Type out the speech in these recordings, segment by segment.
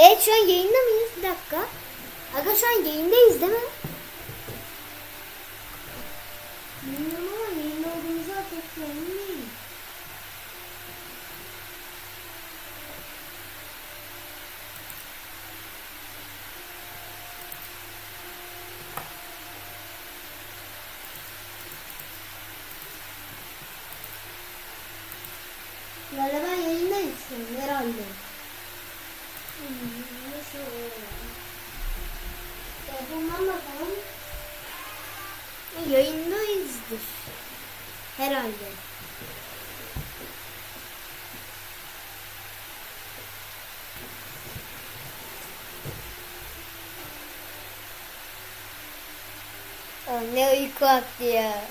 Evet şu an yayında mıyız? Bir dakika. Aga şu an yayındayız değil mi? Bilmiyorum ama yayında olduğumuzu emin değilim. Galiba yayındayız herhalde. Yayındayızdır. Herhalde. Aa, ne uyku vakti ya.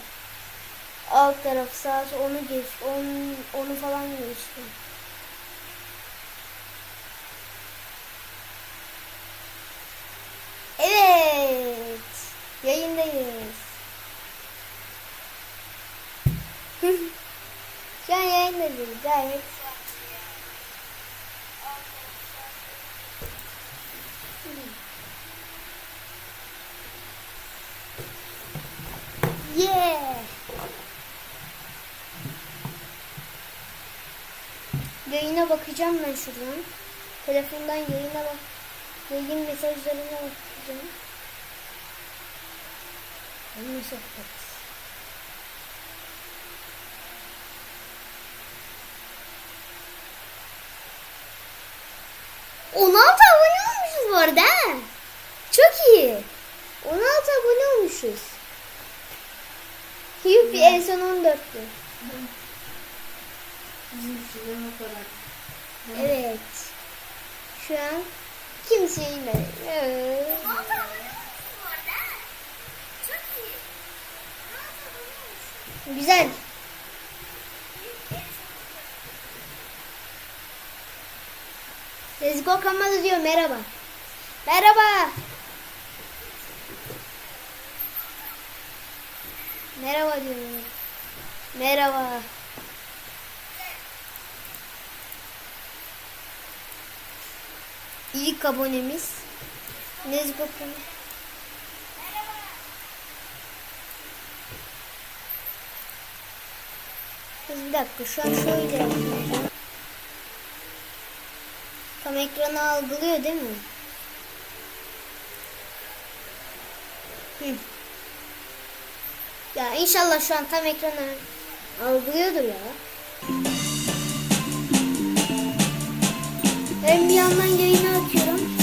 Alt taraf saat onu geç, onu, onu falan geçti. Evet. Yayındayız. Şu an yayınladınız gayet. Yeah. Yayına bakacağım ben şuradan. Telefondan yayına bak. Yayın mesajlarına bakacağım. Yayın mesajlarına 16 abone olmuşuz bu arada. Çok iyi. 16 abone olmuşuz. Yuppie en son 14'tü. Evet. Şu an kimseyi mi? Güzel. Sezgo Kamalı diyor merhaba. Merhaba. Merhaba diyor. Merhaba. İlk abonemiz. Nezgo Kamalı. Kız bir dakika şu an şöyle yapacağım. Tam ekranı algılıyor değil mi? Hı. Ya inşallah şu an tam ekranı algılıyordur ya. Ben bir yandan yayını açıyorum.